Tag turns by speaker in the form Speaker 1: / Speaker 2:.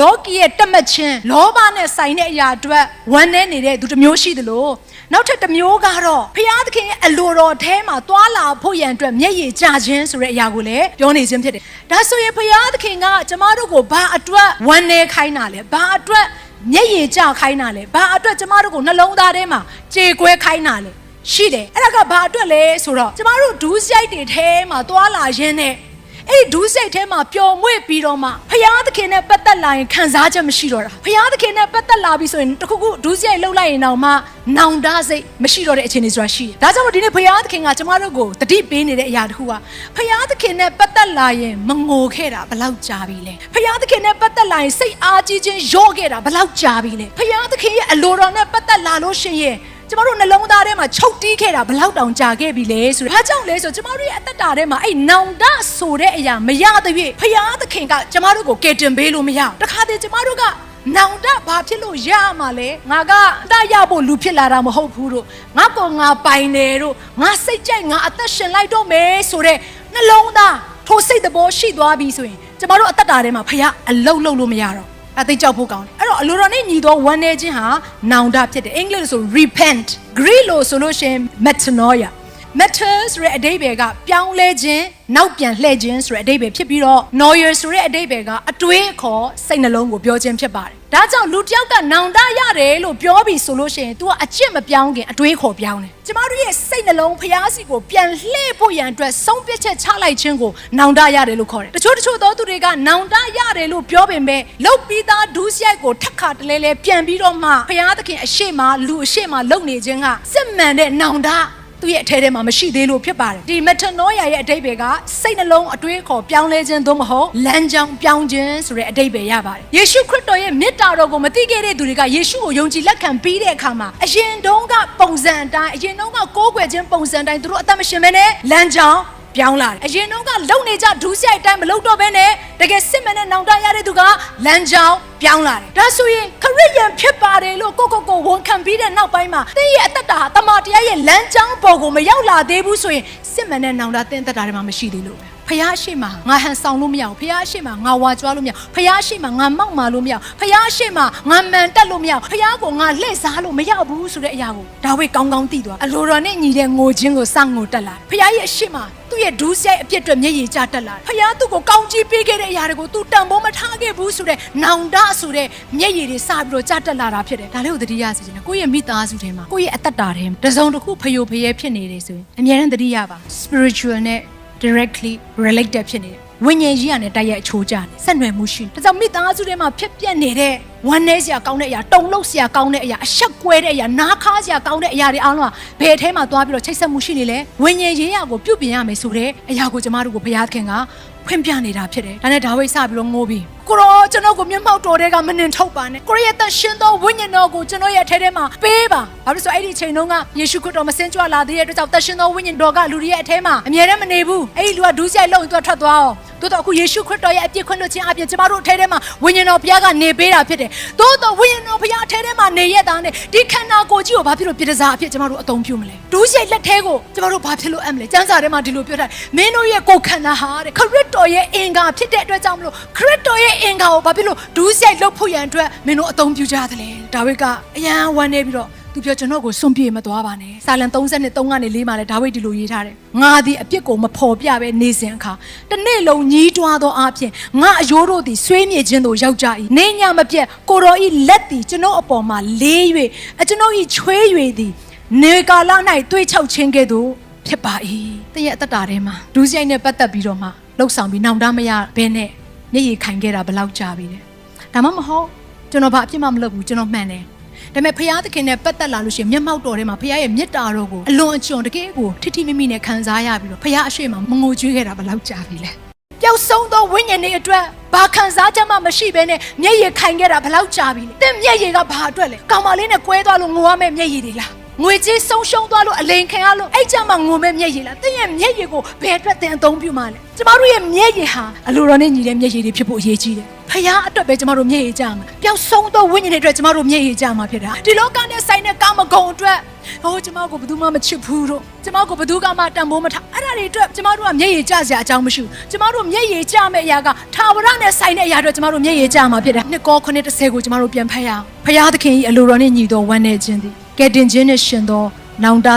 Speaker 1: လောကီရဲ့တက်မှတ်ခြင်းလောဘနဲ့ဆိုင်တဲ့အရာအတွက်ဝမ်းနည်းနေတဲ့သူတစ်မျိုးရှိသလိုနောက်ထပ်တစ်မျိုးကတော့ဖျားသခင်ရဲ့အလိုတော်ထဲမှာသွာလာဖို့ရန်အတွက်မျက်ရည်ကျခြင်းဆိုတဲ့အရာကိုလည်းပြောနေခြင်းဖြစ်တယ်ဒါဆိုရင်ဖျားသခင်ကကျမတို့ကိုဘာအတွက်ဝမ်းနည်းခိုင်းတာလဲဘာအတွက်မျက်ရည်ကျခိုင်းတာလဲဘာအတွက်ကျမတို့ကိုနှလုံးသားထဲမှာကြေကွဲခိုင်းတာလဲရှိတယ်အဲ့ဒါကဘာအတွက်လဲဆိုတော့ကျမတို့ဒူးဆိုင်တွေထဲမှာသွာလာရင်းနဲ့အဲ့ဒီဒူးစိတ်ထဲမှာပျော်မွေ့ပြီးတော့မှဖယားသ ခင်နဲ့ပတ်သက်လာရင်ခံစားချက်မရှိတော့တာဖယားသခင်နဲ့ပတ်သက်လာပြီဆိုရင်တခုခုဒူးစိတ်လှုပ်လိုက်ရင်တော့မှနောင်တစိတ်မရှိတော့တဲ့အခြေအနေဆိုတာရှိတယ်ဒါကြောင့်မို့ဒီနေ့ဖယားသခင်ကကျမတို့ကိုတတိပေးနေတဲ့အရာတစ်ခုကဖယားသခင်နဲ့ပတ်သက်လာရင်မငိုခဲ့တာဘယ်လောက်ကြာပြီလဲဖယားသခင်နဲ့ပတ်သက်လာရင်စိတ်အားကြီးခြင်းရော့ခဲ့တာဘယ်လောက်ကြာပြီလဲဖယားသခင်ရဲ့အလိုတော်နဲ့ပတ်သက်လာလို့ရှိရင် ကျမတို့နှလုံးသားထဲမှာချုပ်တီးခဲ့တာဘယ်လောက်တောင်ကြာခဲ့ပြီလဲဆိုတော့ဘာကြောင့်လဲဆိုတော့ကျမတို့ရဲ့အသက်တာထဲမှာအဲ့နောင်တဆိုတဲ့အရာမရသဖြင့်ဖယားသခင်ကကျမတို့ကိုကယ်တင်ပေးလို့မရဘူးတခါတည်းကျမတို့ကနောင်တဘာဖြစ်လို့ရမှာလဲငါကအတရဖို့လူဖြစ်လာတာမဟုတ်ဘူးတို့ငါကောငါပိုင်တယ်တို့ငါစိတ်ကြိုက်ငါအသက်ရှင်လိုက်တော့မယ်ဆိုတဲ့နှလုံးသားထိုစိတ်တဘောရှိသွားပြီဆိုရင်ကျမတို့အသက်တာထဲမှာဖယားအလုတ်လုတ်လို့မရတော့ အသိကြောက်ဖို့ကောင်းတယ်အဲ့တော့အလိုတော်နဲ့ညီသောဝမ်းနေခြင်းဟာနောင်တဖြစ်တယ်အင်္ဂလိပ်လိုဆို repent Greek လိုဆိုလို့ရှိရင် metanoia matter ဆိုတဲ့အဓိပ္ပာယ်ကပြောင်းလဲခြင်းနောက်ပြန်လှည့်ခြင်းဆိုတဲ့အဓိပ္ပာယ်ဖြစ်ပြီးတော့ noia ဆိုတဲ့အဓိပ္ပာယ်ကအတွေးအခေါ်စိတ်နှလုံးကိုပြောခြင်းဖြစ်ပါတယ်ဒါကြောင့်လူတစ်ယောက်ကနောင်တရတယ်လို့ပြောပြီးဆိုလို့ရှိရင် तू ကအကျင့်မပြောင်းခင်အတွေးအခေါ်ပြောင်းတယ်ကျမတို့ရဲ့စိတ်နှလုံးဖျားစီကိုပြန်လှည့်ဖို့ရန်အတွက်ဆုံးဖြတ်ချက်ချလိုက်ခြင်းကိုနောင်တရတယ်လို့ခေါ်တယ်တချို့တချို့သောသူတွေကနောင်တရတယ်လို့ပြောပေမဲ့လုတ်ပြီးသားဒူးစရိုက်ကိုထက်ခါတလဲလဲပြန်ပြီးတော့မှဖျားသခင်အရှိမလူအရှိမလုံနေခြင်းကစစ်မှန်တဲ့နောင်တ သူ့ရဲ့အထဲထဲမှာမရှိသေးလို့ဖြစ်ပါတယ်ဒီမက်ထနိုယာရဲ့အတိတ်ပဲကစိတ်နှလုံးအတွေးအခေါ်ပြောင်းလဲခြင်းသို့မဟုတ်လမ်းကြောင်းပြောင်းခြင်းဆိုတဲ့အတိတ်ပဲရပါတယ်ယေရှုခရစ်တော်ရဲ့မေတ္တာတော်ကိုမသိခဲ့တဲ့သူတွေကယေရှုကိုယုံကြည်လက်ခံပြီးတဲ့အခါမှာအရင်တုန်းကပုံစံအတိုင်းအရင်တုန်းကကိုးကွယ်ခြင်းပုံစံအတိုင်းသူတို့အသက်မရှင်မဲနဲ့လမ်းကြောင်းပြောင်းလာတယ်အရင်တုန်းကလုံနေကြဒူးဆိုင်အတိုင်းမလုံတော့ဘဲနဲ့တကယ်စစ်မှန်တဲ့နောင်တရတဲ့သူကလမ်းကြောင်းပြောင်းလာတယ်ဒါဆိုရင်ခ ရစ်ယာန်ဖြစ်ပါတယ်လို့ကိုကိုကိုဝန်ခံပြီးတဲ့နောက်ပိုင်းမှာသင်ရဲ့အသက်တာဟာတမန်တရားရဲ့လမ်းကြောင်းပေါ်ကိုမရောက်လာသေးဘူးဆိုရင်စစ်မှန်တဲ့နောင်တသင်သက်တာတွေမှာမရှိသေးလို့ပဲ ဖះရှိမှငါဟန်ဆောင်လို့မရဘူးဖះရှိမှငါဝါကြွားလို့မရဘူးဖះရှိမှငါမောက်မာလို့မရဘူးဖះရှိမှငါမှန်တက်လို့မရဘူးဖះကိုငါလှည့်စားလို့မရဘူးဆိုတဲ့အရာကိုဒါဝိကောင်းကောင်းသိသွားအလိုတော်နဲ့ညီတဲ့ငိုခြင်းကိုစငိုတက်လာဖះရဲ့အရှိမှသူ့ရဲ့ဒူးဆိုင်အပြစ်အတွက်မျက်ရည်ကျတက်လာဖះသူ့ကိုကောင်းကြီးပေးခဲ့တဲ့အရာတွေကိုသူတန်ဖိုးမထားခဲ့ဘူးဆိုတဲ့နောင်တဆိုတဲ့မျက်ရည်တွေစပြီးတော့ကျတက်လာတာဖြစ်တယ်ဒါလေးကိုသတိရစေချင်တယ်ကိုယ့်ရဲ့မိသားစုထဲမှာကိုယ့်ရဲ့အသက်တာထဲမှာတစ်စုံတစ်ခုဖယိုဖယဲဖြစ်နေတယ်ဆိုရင်အများနဲ့သတိရပါ spiritual နဲ့ directly related ဖြစ်နေတယ်ဝိညာဉ်ကြီးကနေတိုက်ရိုက်အချိုးကျနေဆက်နွယ်မှုရှိတယ်ဒါကြောင့်မိသားစုထဲမှာဖြစ်ပျက်နေတဲ့ဝမ်းနည်းစရာကောင်းတဲ့အရာတုံလှုပ်စရာကောင်းတဲ့အရာအဆက်ကွဲတဲ့အရာနားခါစရာကောင်းတဲ့အရာတွေအားလုံးကဘယ်ထဲမှာသွားပြီးတော့ချိတ်ဆက်မှုရှိနေလဲဝိညာဉ်ရေးရာကိုပြုပြင်ရမယ်ဆိုတဲ့အရာကိုကျမတို့ကိုဘုရားသခင်ကဖွင့်ပြနေတာဖြစ်တယ်ဒါနဲ့ဒါဝိဒ်စပြီးတော့ငိုပြီး ကိုရောကျွန်တော်ကိုမျက်မှောက်တော်တဲ့ကမနှင်ထုတ်ပါနဲ့ကိုရဲ့တန်ရှင်သောဝိညာဉ်တော်ကိုကျွန်တော်ရဲ့အထဲထဲမှာပေးပါဘာလို့လဲဆိုအဲ့ဒီအချိန်တုန်းကယေရှုခရစ်တော်မစင်ကြွလာသေးတဲ့အတွက်ကြောင့်တန်ရှင်သောဝိညာဉ်တော်ကလူတွေရဲ့အထဲမှာအမြဲတမ်းမနေဘူးအဲ့ဒီလူကဒူးဆိုင်လုံရင်သူကထွက်သွားအောင်တိုးတော့အခုယေရှုခရစ်တော်ရဲ့အပြစ်ခွင့်လွှတ်ခြင်းအပြင်ကျမတို့အထဲထဲမှာဝိညာဉ်တော်ဘုရားကနေပေးတာဖြစ်တယ်တိုးတော့ဝိညာဉ်တော်ဘုရားအထဲထဲမှာနေရတာနဲ့ဒီခန္ဓာကိုယ်ကြီးကိုဘာဖြစ်လို့ပြည်စားအဖြစ်ကျမတို့အသုံးပြုမလဲဒူးဆိုင်လက်ထဲကိုကျမတို့ဘာဖြစ်လို့အပ်မလဲစံစာထဲမှာဒီလိုပြောထားတယ်မင်းတို့ရဲ့ကိုယ်ခန္ဓာဟာတဲ့ခရစ်တော်ရဲ့အင်္ဂါဖြစ်တဲ့အတွက်ကြောင့်မလို့ခရစ်တော်ရဲ့အင်္ဂါကိုဘာဖြစ်လို့ဒူးဆိုင်လုပ်ဖို့ရန်အတွက်မင်းတို့အသုံးပြုကြတယ်လေဒါဝိဒ်ကအယံဝမ်းနေပြီးတော့သူပြောကျွန်တော်ကိုစွန့်ပြေမသွားပါနဲ့။စာလံ33ကနေ4မှာလည်းဒါဝိဒ်ဒီလိုရေးထားတယ်။ငါသည်အပြစ်ကိုမဖော်ပြဘဲနေစဉ်အခါတစ်နေ့လုံးညီးတွားသောအဖြစ်ငါအယိုးတို့သည်ဆွေးမြေခြင်းသို့ရောက်ကြ၏။နေညမပြတ်ကိုတော်ဤလက်သည်ကျွန်တော်အပေါ်မှာလေး၍အကျွန်တော်ဤချွေး၍သည်နေကာလ၌တွေးချောက်ခြင်းကဲ့သို့ဖြစ်ပါ၏။တည့်ရဲ့အသက်တာထဲမှာဒူးဆိုင်နဲ့ပတ်သက်ပြီးတော့မှလှုပ်ဆောင်ပြီးနောင်တမရဘဲနဲ့ မျက်ရည်ခိုင်ခဲ့တာဘယ်လောက်ကြာပြီလဲ။ဒါမှမဟုတ်ကျွန်တော်ဘာအပြစ်မှမလုပ်ဘူးကျွန်တော်မှန်တယ်။ဒါပေမဲ့ဖခင်သခင်နဲ့ပတ်သက်လာလို့ရှိရင်မျက်မှောက်တော်ထဲမှာဖခင်ရဲ့မေတ္တာတော်ကိုအလွန်အကျွံတကယ်ကိုထိထိမိမိနဲ့ခံစားရပြီးတော့ဖခင်အရှိမမငိုကြွေးခဲ့တာဘယ်လောက်ကြာပြီလဲပျောက်ဆုံးသောဝိညာဉ်တွေအတွက်ဘာခံစားချက်မှမရှိဘဲနဲ့မျက်ရည်ခိုင်ခဲ့တာဘယ်လောက်ကြာပြီလဲတင့်မျက်ရည်ကဘာအတွက်လဲကောင်မလေးနဲ့ကွဲသွားလို့ငိုရမယ့်မျက်ရည်တွေလား ငွေကြေးဆုံးရှုံးသွားလို့အလိန်ခံရလို့အဲ့ကြမှာငုံမဲ့မျက်ရည်လားသင်ရဲ့မျက်ရည်ကိုဘယ်အတွက်သင်အသုံးပြုမှာလဲကျမတို့ရဲ့မျက်ရည်ဟာအလိုတော်နဲ့ညီတဲ့မျက်ရည်တွေဖြစ်ဖို့အရေးကြီးတယ်ဖခင်အတွက်ပဲကျမတို့မျက်ရည်ကြမှာပျောက်ဆုံးသောဝိညာဉ်တွေအတွက်ကျမတို့မျက်ရည်ကြမှာဖြစ်တာဒီလောကနဲ့ဆိုင်တဲ့ကာမဂုဏ်အတွက်ဟိုကျမကိုဘယ်သူမှမချစ်ဘူးတို့ကျမကိုဘယ်သူကမှတန်ဖိုးမထားအဲ့ဒါတွေအတွက်ကျမတို့ကမျက်ရည်ကြစရာအကြောင်းမရှိဘူးကျမတို့မျက်ရည်ကြမယ့်အရာကထာဝရနဲ့ဆိုင်တဲ့အရာတွေကျမတို့မျက်ရည်ကြမှာဖြစ်တယ်နှစ်ကော9 10ကိုကျမတို့ပြန်ဖတ်ရအောင်ဖခင်သခင်၏အလိုတော်နဲ့ညီတော်ဝမ်းနေခြင်းသည် ကဲတင်ခြင်းနဲ့ရှင်သော နောင်တ